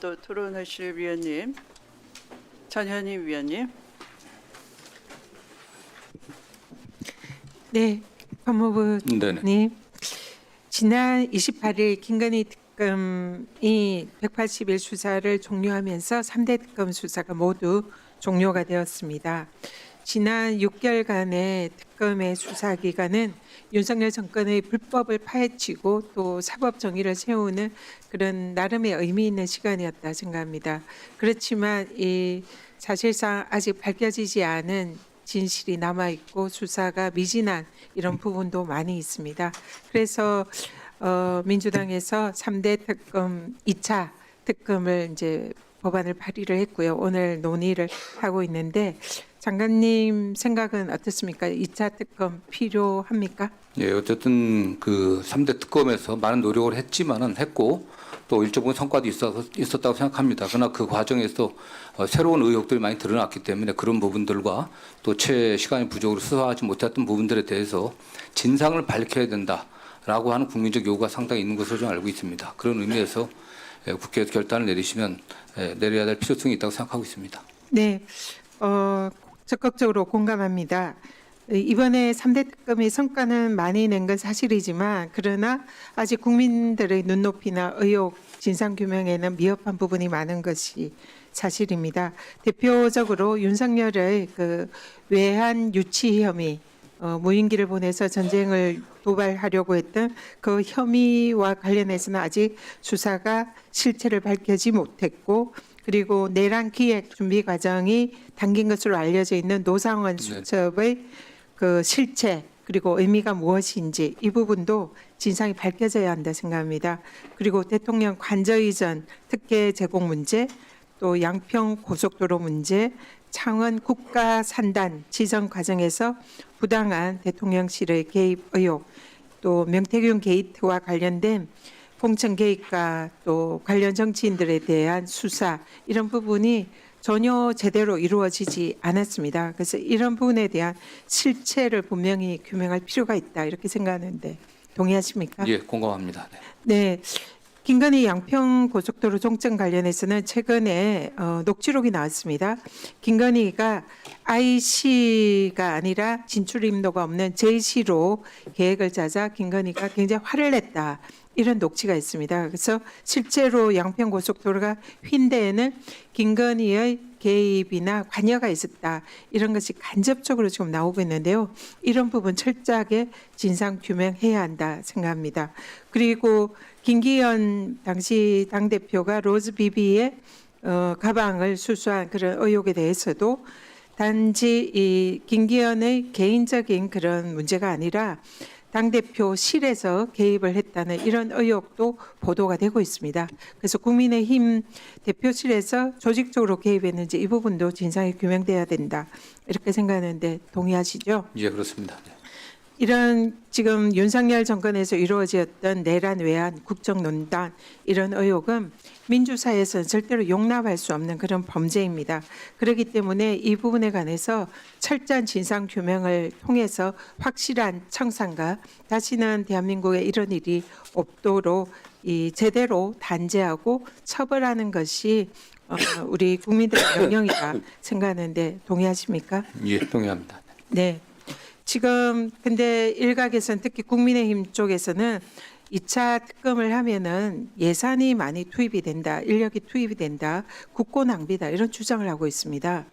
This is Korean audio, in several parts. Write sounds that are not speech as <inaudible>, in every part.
또 토론하실 위원님 전현희 위원님. 네, 법무부님. 네네. 지난 28일 김건희 특검이 181 수사를 종료하면서 3대 특검 수사가 모두 종료가 되었습니다. 지난 6개월간의 특검의 수사 기간은 윤석열 정권의 불법을 파헤치고 또 사법 정의를 세우는 그런 나름의 의미 있는 시간이었다 생각합니다. 그렇지만 이 사실상 아직 밝혀지지 않은 진실이 남아 있고 수사가 미진한 이런 부분도 많이 있습니다. 그래서 어, 민주당에서 3대 특검 2차 특검을 이제 법안을 발의를 했고요. 오늘 논의를 하고 있는데 장관님 생각은 어떻습니까? 2차 특검 필요합니까? 예, 어쨌든 그 3대 특검에서 많은 노력을 했지만은 했고 또 일정 부분 성과도 있었다고 생각합니다. 그러나 그 과정에서 어, 새로운 의혹들이 많이 드러났기 때문에 그런 부분들과 또 채 시간이 부족으로 수사하지 못했던 부분들에 대해서 진상을 밝혀야 된다라고 하는 국민적 요구가 상당히 있는 것으로 좀 알고 있습니다. 그런 의미에서 예, 국회에서 결단을 내리시면 예, 내려야 될 필요성이 있다고 생각하고 있습니다. 네, 어, 적극적으로 공감합니다. 이번에 3대 특검의 성과는 많이 낸 건 사실이지만 그러나 아직 국민들의 눈높이나 의혹 진상 규명에는 미흡한 부분이 많은 것이 사실입니다. 대표적으로 윤석열의 그 외환 유치 혐의 어, 무인기를 보내서 전쟁을 도발하려고 했던 그 혐의와 관련해서는 아직 수사가 실체를 밝혀지 못했고 그리고 내란 기획 준비 과정이 당긴 것으로 알려져 있는 노상원 네. 수첩의 그 실체 그리고 의미가 무엇인지 이 부분도 진상이 밝혀져야 한다 생각합니다. 그리고 대통령 관저 이전 특혜 제공 문제, 또 양평 고속도로 문제, 창원 국가 산단 지정 과정에서 부당한 대통령실의 개입 의혹, 또 명태균 게이트와 관련된 공천 개입과 또 관련 정치인들에 대한 수사 이런 부분이 전혀 제대로 이루어지지 않았습니다. 그래서 이런 부분에 대한 실체를 분명히 규명할 필요가 있다 이렇게 생각하는데 동의하십니까? 예, 공감합니다. 네. 네. 김건희 양평 고속도로 종점 관련해서는 최근에 어, 녹취록이 나왔습니다. 김건희가 IC가 아니라 진출 임도가 없는 JC로 계획을 짜자 김건희가 굉장히 화를 냈다. 이런 녹취가 있습니다. 그래서 실제로 양평 고속도로가 휜 김건희의 개입이나 관여가 있었다. 이런 것이 간접적으로 지금 나오고 있는데요. 이런 부분 철저하게 진상 규명해야 한다 생각합니다. 그리고 김기현 당시 당 대표가 로즈 비비의 어, 가방을 수수한 그런 의혹에 대해서도 단지 이 김기현의 개인적인 그런 문제가 아니라 당 대표실에서 개입을 했다는 이런 의혹도 보도가 되고 있습니다. 그래서 국민의힘 대표실에서 조직적으로 개입했는지 이 부분도 진상이 규명돼야 된다 이렇게 생각하는데 동의하시죠? 예, 그렇습니다. 네. 이런 지금 윤석열 정권에서 이루어졌던 내란 외환 국정농단 이런 의혹은 민주사회에서는 절대로 용납할 수 없는 그런 범죄입니다. 그렇기 때문에 이 부분에 관해서 철저한 진상 규명을 통해서 확실한 청산과 다시는 대한민국에 이런 일이 없도록 이 제대로 단죄하고 처벌하는 것이 어, 우리 국민들의 <coughs> 명령이다 생각하는데 동의하십니까? 예, 동의합니다. 네. 지금 근데 일각에서는 특히 국민의힘 쪽에서는 2차 특검을 하면은 예산이 많이 투입이 된다, 인력이 투입이 된다, 국고 낭비다 이런 주장을 하고 있습니다.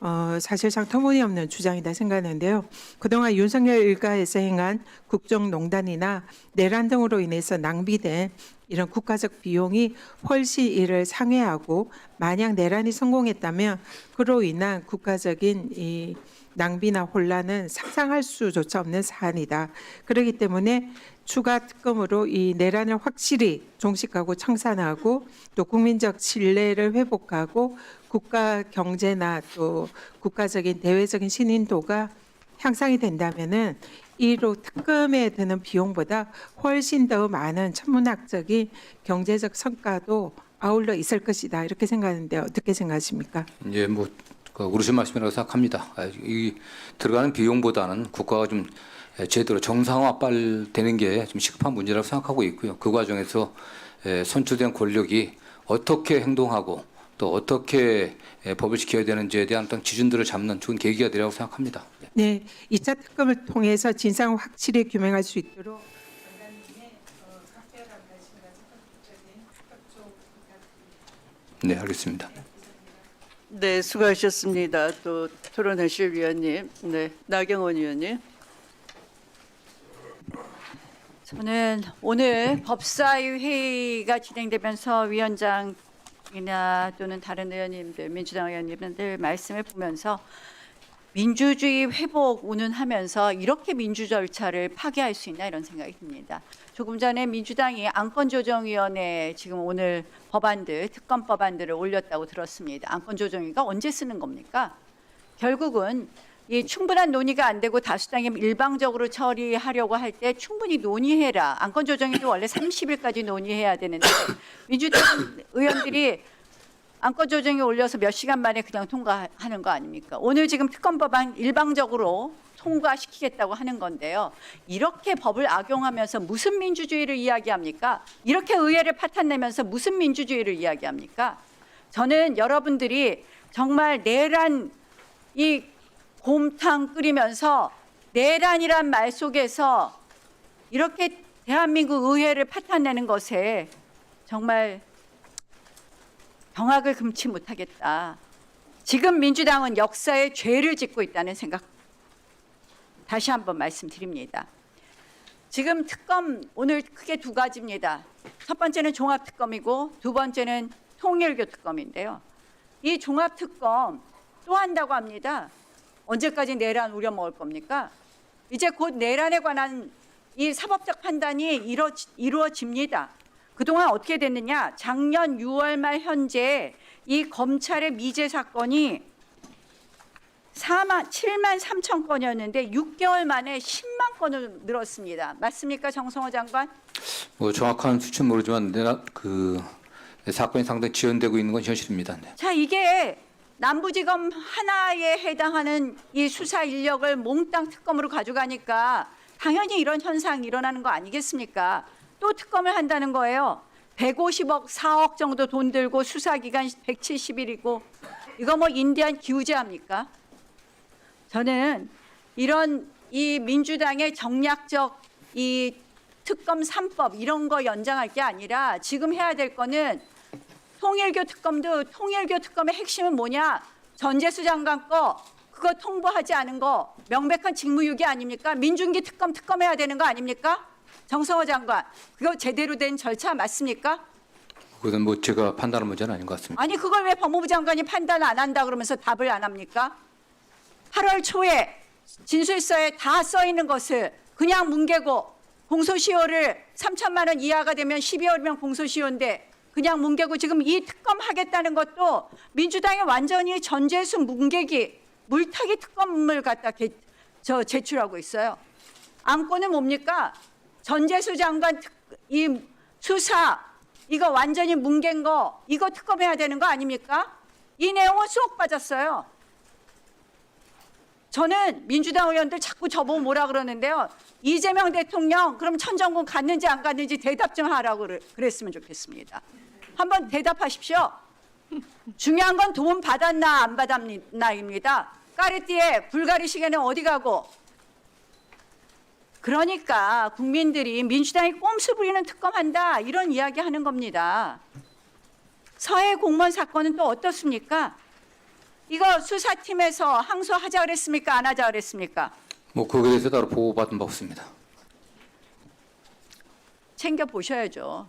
어, 사실상 터무니없는 주장이다 생각하는데요. 그동안 윤석열 일가에서 행한 국정농단이나 내란 등으로 인해서 낭비된 이런 국가적 비용이 훨씬 이를 상회하고 만약 내란이 성공했다면 그로 인한 국가적인 이 낭비나 혼란은 상상할 수조차 없는 사안이다. 그렇기 때문에 추가 특검으로 이 내란을 확실히 종식하고 청산하고 또 국민적 신뢰를 회복하고 국가 경제나 또 국가적인 대외적인 신인도가 향상이 된다면은 이로 특검에 드는 비용보다 훨씬 더 많은 천문학적인 경제적 성과도 아울러 있을 것이다 이렇게 생각하는데 어떻게 생각하십니까? 예, 뭐 그, 옳으신 말씀이라고 생각합니다. 아, 이 들어가는 비용보다는 국가가 좀 제대로 정상화 빨 되는 게 좀 시급한 문제라고 생각하고 있고요. 그 과정에서 에, 선출된 권력이 어떻게 행동하고 또 어떻게 예, 법을 지켜야 되는지에 대한 어떤 기준들을 잡는 좋은 계기가 되리라고 생각합니다. 네. 네, 2차 특검을 통해서 진상을 확실히 규명할 수 있도록 네, 알겠습니다. 네, 수고하셨습니다. 또 토론하실 위원님, 네, 나경원 위원님. 저는 오늘 법사위 회의가 진행되면서 위원장이나 또는 다른 의원님들, 민주당 의원님들 말씀을 보면서 민주주의 회복 운운하면서 이렇게 민주 절차를 파괴할 수 있나 이런 생각이 듭니다. 조금 전에 민주당이 안건조정위원회 지금 오늘 법안들 특검 법안들을 올렸다고 들었습니다. 안건조정위가 언제 쓰는 겁니까? 결국은 이 충분한 논의가 안 되고 다수당이 일방적으로 처리하려고 할 때 충분히 논의해라. 안건 조정위도 원래 30일까지 논의해야 되는데 민주당 의원들이 안건 조정에 올려서 몇 시간 만에 그냥 통과하는 거 아닙니까? 오늘 지금 특검 법안 일방적으로 통과시키겠다고 하는 건데요. 이렇게 법을 악용하면서 무슨 민주주의를 이야기합니까? 이렇게 의회를 파탄내면서 무슨 민주주의를 이야기합니까? 저는 여러분들이 정말 내란 이 곰탕 끓이면서 내란이란 말 속에서 이렇게 대한민국 의회를 파탄내는 것에 정말 경악을 금치 못하겠다. 지금 민주당은 역사에 죄를 짓고 있다는 생각 다시 한번 말씀드립니다. 지금 특검 오늘 크게 두 가지입니다. 첫 번째는 종합특검이고 두 번째는 통일교 특검인데요. 이 종합특검 또 한다고 합니다. 언제까지 내란 우려 먹을 겁니까? 이제 곧 내란에 관한 이 사법적 판단이 이루, 이루어집니다. 그동안 어떻게 됐느냐? 작년 6월 말 현재 이 검찰의 미제 사건이 4만 7만 3천 건이었는데 6개월 만에 10만 건으로 늘었습니다. 맞습니까, 정성호 장관? 뭐 정확한 수치는 모르지만 내가 그 사건이 상당히 지연되고 있는 건 현실입니다. 네. 자, 이게 남부지검 하나에 해당하는 이 수사 인력을 몽땅 특검으로 가져가니까 당연히 이런 현상이 일어나는 거 아니겠습니까? 또 특검을 한다는 거예요. 150억, 4억 정도 돈 들고 수사 기간 170일이고 이거 뭐 인디안 기우제합니까? 저는 이런 이 민주당의 정략적 이 특검 3법 이런 거 연장할 게 아니라 지금 해야 될 거는 통일교 특검도 통일교 특검의 핵심은 뭐냐? 전재수 장관 거 그거 통보하지 않은 거 명백한 직무유기 아닙니까? 민중기 특검 특검해야 되는 거 아닙니까? 정성호 장관 그거 제대로 된 절차 맞습니까? 그것은 뭐 제가 판단할 문제는 아닌 것 같습니다. 아니 그걸 왜 법무부 장관이 판단 안 한다 그러면서 답을 안 합니까? 8월 초에 진술서에 다 써 있는 것을 그냥 뭉개고 공소시효를 3천만 원 이하가 되면 12월이면 공소시효인데 그냥 뭉개고 지금 이 특검 하겠다는 것도 민주당이 완전히 전재수 뭉개기 물타기 특검을 갖다 개, 저 제출하고 있어요. 안건은 뭡니까? 전재수 장관 특, 이 수사 이거 완전히 뭉갠 거 이거 특검해야 되는 거 아닙니까? 이 내용은 쏙 빠졌어요. 저는 민주당 의원들 자꾸 저보고 뭐라 그러는데요. 이재명 대통령 그럼 천정군 갔는지 안 갔는지 대답 좀 하라고 그랬으면 좋겠습니다. 한번 대답하십시오. 중요한 건 돈 받았나 안 받았나입니다. 까르띠에 불가리 시계는 어디 가고 그러니까 국민들이 민주당이 꼼수 부리는 특검한다 이런 이야기 하는 겁니다. 서해 공무원 사건은 또 어떻습니까? 이거 수사팀에서 항소하자 그랬습니까? 안 하자 그랬습니까? 뭐 거기에 대해서 따로 보고받은 바 없습니다. 챙겨 보셔야죠.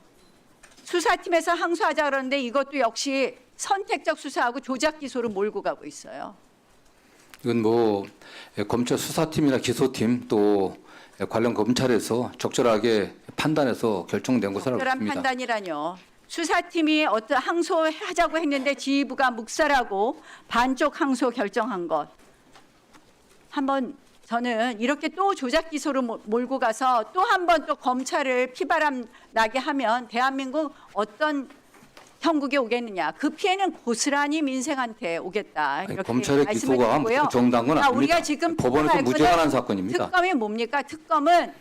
수사팀에서 항소하자 그러는데 이것도 역시 선택적 수사하고 조작 기소로 몰고 가고 있어요. 이건 뭐 예, 검찰 수사팀이나 기소팀 또 예, 관련 검찰에서 적절하게 판단해서 결정된 것으로 알고 있습니다. 판단이라뇨. 수사팀이 어떤 항소하자고 했는데 지휘부가 묵살하고 반쪽 항소 결정한 것. 한번 저는 이렇게 또 조작 기소로 몰- 몰고 가서 또 한 번 또 검찰을 피바람 나게 하면 대한민국 어떤 형국에 오겠느냐. 그 피해는 고스란히 민생한테 오겠다. 아니, 이렇게 검찰의 기소가 무조건 정당은 아, 아닙니다. 우리가 지금 법원에서 무죄한 사건입니다. 특검이 뭡니까? 특검은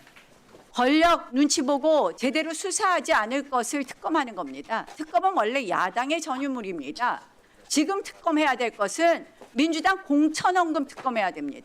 권력 눈치 보고 제대로 수사하지 않을 것을 특검하는 겁니다. 특검은 원래 야당의 전유물입니다. 지금 특검해야 될 것은 민주당 공천원금 특검해야 됩니다.